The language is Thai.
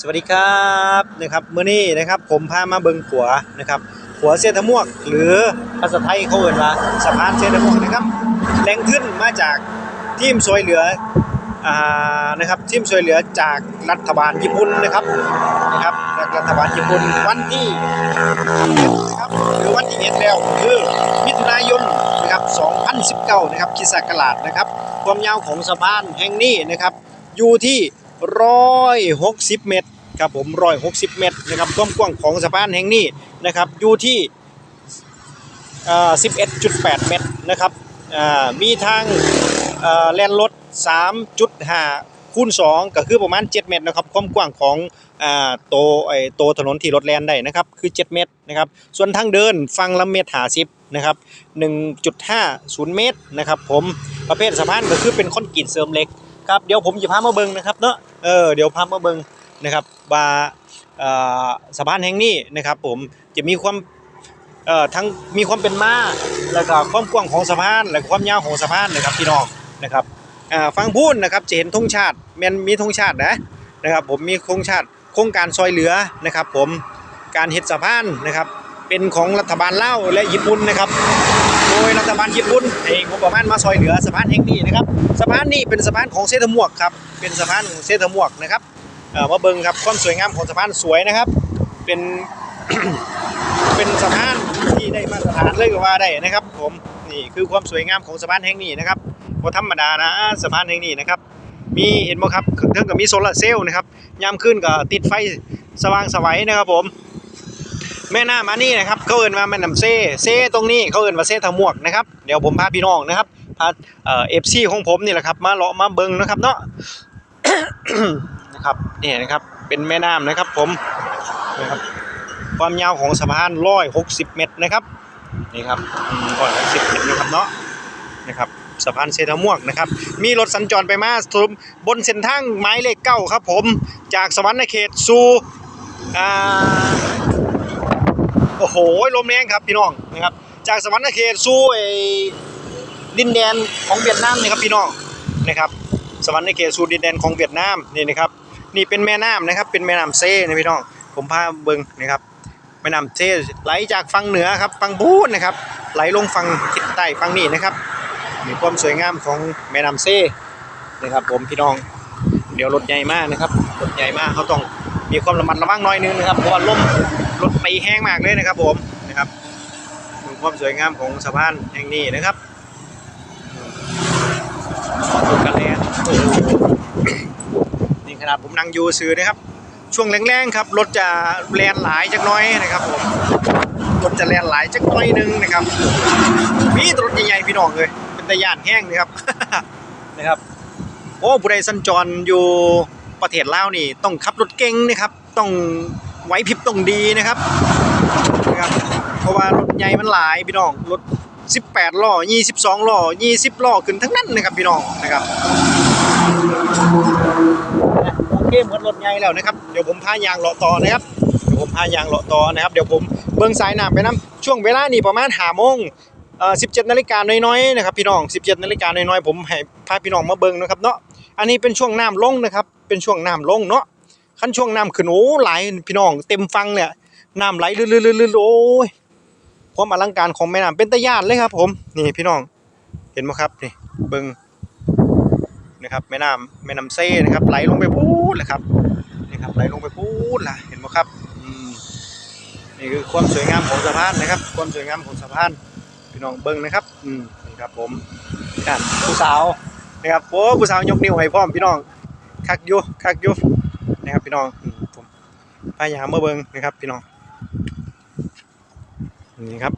สวัสดีครับนะครับมื้อนี้นะครับผมพามาเบิงขัวนะครับขัวเส้นทะม่วก หรือภาษาไทยเขาเอ่นว่าสะพานเส้นทะม่วกนะครับแหล่งขึ้นมาจากทีมช่วยเหลืออ่านะครับทีมช่วยเหลือจากรัฐบาลญี่ปุ่นนะครับนะครับจากรัฐบาลญี่ปุ่นวันที่นะครับหรือวันที่เอ็ดแล้วคือมิถุนายนนะครับ2019นะครับคิสต์ศักราชนะครับความยาวของสะพานแห่งนี้นะครับอยู่ที่ 160เมตรครับผม160เมตรนะครับความกว้างของสะพานแห่งนี้นะครับอยู่ที่เอ่อ11.8เมตรนะครับมีทางเอ่อแล่นรถ3.5คูณ2ก็คือประมาณ 7 เมตรนะครับความกว้างของโตไอโตถนนที่รถแลนได้นะครับคือ 7 เมตรนะครับส่วนทางเดินฟังละเมตร50 นะครับ 1.50 เมตรนะครับผมประเภทสะพานก็คือเป็นคอนกรีตเสริมเหล็กครับเดี๋ยวผมจะพามาเบิ่งนะครับเนาะเออเดี๋ยวพามาเบิ่งนะครับว่าสะพานแห่งนี้นะครับ ผมจะมีความเอ่อทั้งมีความเป็นมาแล้วก็ความกว้างของสะพาน และความยาวของสะพานนะครับพี่น้องนะครับฟังพูดนะครับจะเห็นธงชาติแมันมีธงชาตินะนะครับ ผมมีธงชาติโครงการซอยเหลือนะครับ ผมการเฮ็ดสะพานนะครับ เป็นของรัฐบาลลาวและญี่ปุ่นนะครับ โดยรัฐบาลญี่ปุ่นให้งบประมาณมาซอยเหลือสะพานแห่งนี้นะครับสะพานนี้เป็นสะพานของเซทมวกครับเป็นสะพานของเซทมวกนะครับมาเบิ่งครับความสวยงามของสะพานสวยนะครับ เป็นเป็นสะพานที่ได้มาตรฐานเลยก็ว่าได้นะครับ ผมนี่คือความสวยงามของสะพานแห่งนี้นะครับบ่ธรรมดานะสะพานแห่งนี้นะครับมีเห็นบ่ครับเครื่องกับมีโซลาร์เซลล์นะครับยามขึ้นก็ติดไฟสว่างสวัยนะครับผม แม่น้ำอันนี้นะครับเขาเอินว่าแม่น้ำเซ่เซ่ตรงนี้เขาเอินว่าเซ่ทะมวกนะครับเดี๋ยวผมพาพี่น้องนะครับพาเอฟซีของผมนี่แหละครับมาเลาะมาเบิงนะครับเนาะนะครับนี่นะครับเป็นแม่น้ำนะครับผมนะครับความยาวของสะพาน160เมตรนะครับนี่ครับร้อยหกสิบเมตรนะครับเนาะนะครับสะพานเซทะมวกนะครับ มีรถสัญจรไปมาสรุปบนเส้นทางหมายเลขเก้าครับผม จากสวรรค์เขตสู่อ่า โอ้โหลมแรงครับพี่น้องนะครับจากสวรรค์เขตสู่ไอ้ดินแดนของเวียดนามนี่ครับพี่น้องนะครับสวรรค์เขตสู่ดินแดนของเวียดนามนี่นะครับนี่เป็นแม่น้ำนะครับเป็นแม่น้ำเซ่นะพี่น้องผมพาเบิ่งนะครับแม่น้ำเซ่ไหลจากฝั่งเหนือครับฝั่งพูนนะครับไหลลงฝั่งทิศใต้ฝั่งนี้นะครับมีความสวยงามของแม่น้ำเซ่นะครับผมพี่น้องเดี๋ยวรถใหญ่มากนะครับรถใหญ่มากเขาต้อง มีความระมัดระวังน่อยนึงนะครับเพราะว่าลมรถตีแห้งมากเลยนะครับ ผมนะครับดูความสวยงามของสะพานแห่งนี้นะครับดูกันแลนโอ้โหนี่ขนาดผมนั่งอยู่ซื้อนะครับ ช่วงแรงๆครับรถจะแลนหลายจักน้อยนะครับผมรถจะแลนหลายจักน้อยนึงนะครับมีรถใหญ่ๆพี่น้องเลยเป็นตะยานแห้งนะครับนะครับ โอ้ผู้ใดสัญจรอยู่ ประเทศลาวนี่ต้องขับรถเก่งนะครับ ต้องไหวพริบต้องดีนะครับนะครับ เพราะว่ารถใหญ่มันหลายพี่น้องรถ 18ล้อ22ล้อ20ล้อขึ้นทั้งนั้นนะครับพี่น้องนะครับโอเคหมดรถใหญ่แล้วนะครับเดี๋ยวผมพายางเลาะต่อนะครับเดี๋ยวผมพายางเลาะต่อนะครับ เดี๋ยวผมเบิ่งสายน้ำไปน้ำช่วงเวลานี่ประมาณ5โมงเอ่อ17นาฬิกาน้อยๆนะครับพี่น้อง 17นาฬิกาน้อยๆผมให้พาพี่น้องมาเบิ่งนะครับเนาะ อันนี้เป็นช่วงน้ำลงนะครับ เป็นช่วงน้ำลงเนาะคันช่วงน้ำขึ้นโอ้ไหลพี่น้องเต็มฟังเนี่ยน้ำไหลลื่นๆๆๆโอ้ยความอลังการของแม่น้ำเป็นตะย่านเลยครับ ผมนี่พี่น้องเห็นไหมครับนี่เบิงนะครับแม่น้ำแม่น้ำเซ่นะครับไหลลงไปพูดเลยครับนี่ครับไหลลงไปพูดล่ะเห็นไหมครับนี่คือความสวยงามของสะพานนะครับ ความสวยงามของสะพานพี่น้องเบิ้งนะครับ อืมนี่ครับผมกันผู้สาว นะครับโอ้ผู้สาวยกนิ้วให้พร้อมพี่น้องคักยุคักยุนะครับพี่น้องผมพยายามมาเบิ้งนะครับพี่น้องนี่ครับ